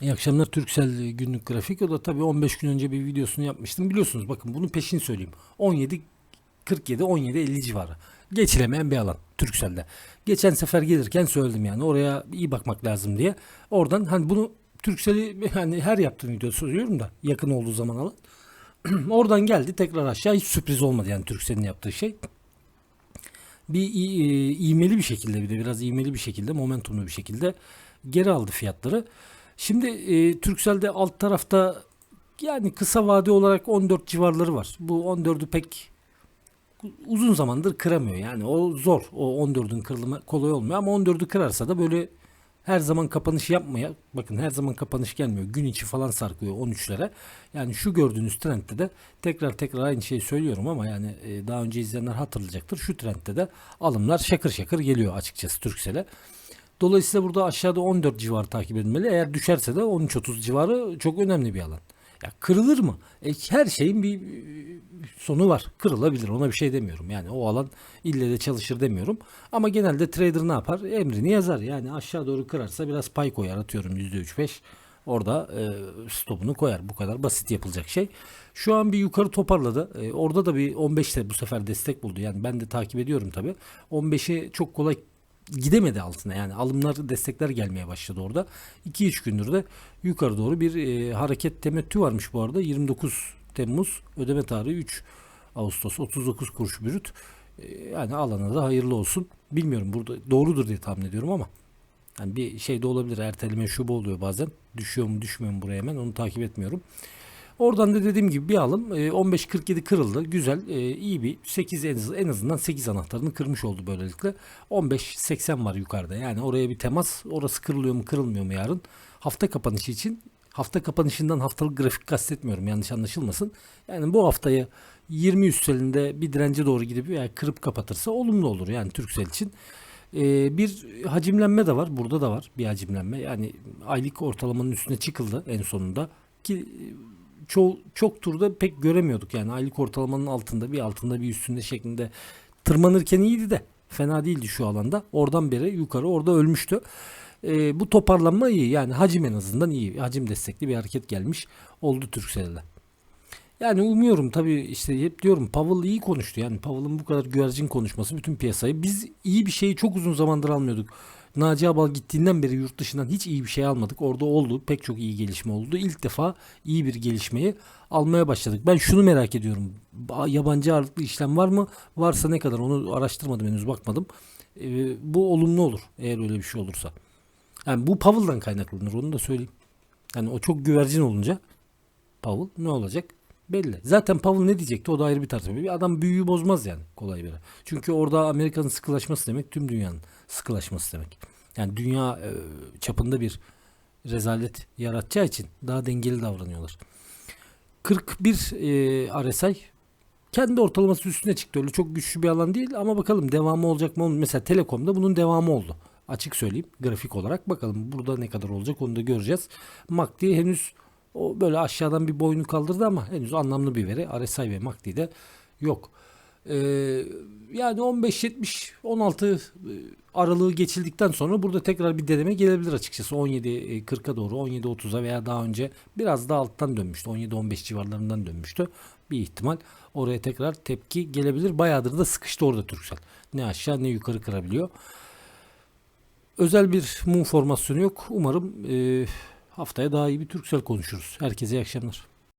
İyi akşamlar Türksel günlük grafik. O da tabii 15 gün önce bir videosunu yapmıştım. Biliyorsunuz bakın bunu peşin söyleyeyim. 17 47 17 50 civarı. Geçilemeyen bir alan Türksel'de. Geçen sefer gelirken söyledim yani oraya iyi bakmak lazım diye. Oradan hani bunu Türksel'i hani her yaptığım videoda söylüyorum da yakın olduğu zaman alan. Oradan geldi tekrar aşağı hiç sürpriz olmadı yani Türksel'in yaptığı şey. Bir i- e, iğmeli bir şekilde bir de biraz iğmeli bir şekilde momentumlu bir şekilde geri aldı fiyatları. Şimdi e, Turkcell'de alt tarafta yani kısa vade olarak 14 civarları var. Bu 14'ü pek uzun zamandır kıramıyor. Yani o zor. O 14'ün kırılımı kolay olmuyor ama 14'ü kırarsa da böyle her zaman kapanış yapmaya bakın her zaman kapanış gelmiyor. Gün içi falan sarkıyor 13'lere. Yani şu gördüğünüz trendde de tekrar tekrar aynı şeyi söylüyorum ama yani e, daha önce izleyenler hatırlayacaktır. Şu trendde de alımlar şakır şakır geliyor açıkçası Turkcell'e. Dolayısıyla burada aşağıda 14 civarı takip edilmeli. Eğer düşerse de 13-30 civarı çok önemli bir alan. Ya kırılır mı? E, her şeyin bir sonu var. Kırılabilir. Ona bir şey demiyorum. Yani o alan ille de çalışır demiyorum. Ama genelde trader ne yapar? Emrini yazar. Yani aşağı doğru kırarsa biraz pay koyar atıyorum %3-5. Orada e, stopunu koyar. Bu kadar basit yapılacak şey. Şu an bir yukarı toparladı. E, orada da bir 15'te bu sefer destek buldu. Yani ben de takip ediyorum tabii. 15'e çok kolay gidemedi altına yani alımlar destekler gelmeye başladı orada. 2-3 gündür de yukarı doğru bir e, hareket temettü varmış bu arada. 29 Temmuz ödeme tarihi 3 Ağustos 39 kuruş bürüt. E, yani alana da hayırlı olsun. Bilmiyorum burada doğrudur diye tahmin ediyorum ama yani bir şey de olabilir. Erteleme şubu oluyor bazen. Düşüyor mu düşmüyor mu buraya hemen onu takip etmiyorum. Oradan da dediğim gibi bir alım e, 15.47 kırıldı. Güzel, e, iyi bir 8 en, az- en azından 8 anahtarını kırmış oldu böylelikle. 15.80 var yukarıda. Yani oraya bir temas. Orası kırılıyor mu kırılmıyor mu yarın? Hafta kapanışı için hafta kapanışından haftalık grafik kastetmiyorum yanlış anlaşılmasın. Yani bu haftayı 20 üstlerinde bir dirence doğru gidip yani kırıp kapatırsa olumlu olur yani Türksel için. Ee, bir hacimlenme de var. Burada da var bir hacimlenme. Yani aylık ortalamanın üstüne çıkıldı en sonunda. Ki çoğu, çok turda pek göremiyorduk. Yani aylık ortalamanın altında bir altında bir üstünde şeklinde tırmanırken iyiydi de fena değildi şu alanda. Oradan beri yukarı orada ölmüştü. Ee, bu toparlanma iyi. Yani hacim en azından iyi. Hacim destekli bir hareket gelmiş oldu Türkcell'de. Yani umuyorum tabii işte hep diyorum Powell iyi konuştu. Yani Powell'ın bu kadar güvercin konuşması bütün piyasayı. Biz iyi bir şeyi çok uzun zamandır almıyorduk. Naci Abal gittiğinden beri yurt dışından hiç iyi bir şey almadık. Orada oldu. Pek çok iyi gelişme oldu. İlk defa iyi bir gelişmeyi almaya başladık. Ben şunu merak ediyorum. Ba- Yabancı ağırlıklı işlem var mı? Varsa ne kadar? Onu araştırmadım henüz bakmadım. Ee, bu olumlu olur eğer öyle bir şey olursa. Yani bu Powell'dan kaynaklanır onu da söyleyeyim. Yani o çok güvercin olunca Powell ne olacak? Belli. Zaten Powell ne diyecekti o da ayrı bir tartışma. Bir adam büyüyü bozmaz yani kolay bir. Çünkü orada Amerika'nın sıkılaşması demek tüm dünyanın sıkılaşması demek. Yani dünya e, çapında bir rezalet yaratacağı için daha dengeli davranıyorlar. 41 e, RSI kendi ortalaması üstüne çıktı. Öyle çok güçlü bir alan değil ama bakalım devamı olacak mı? Mesela Telekom'da bunun devamı oldu. Açık söyleyeyim grafik olarak bakalım burada ne kadar olacak onu da göreceğiz. MACD henüz o böyle aşağıdan bir boynu kaldırdı ama henüz anlamlı bir veri. RSI ve MACD'de yok. Ee, yani 15-70 16 e, aralığı geçildikten sonra burada tekrar bir deneme gelebilir açıkçası. 17-40'a doğru 17-30'a veya daha önce biraz daha alttan dönmüştü. 17-15 civarlarından dönmüştü. Bir ihtimal oraya tekrar tepki gelebilir. Bayağıdır da sıkıştı orada Türksel ne aşağı ne yukarı kırabiliyor. Özel bir mum formasyonu yok. Umarım e, haftaya daha iyi bir Türksel konuşuruz. Herkese iyi akşamlar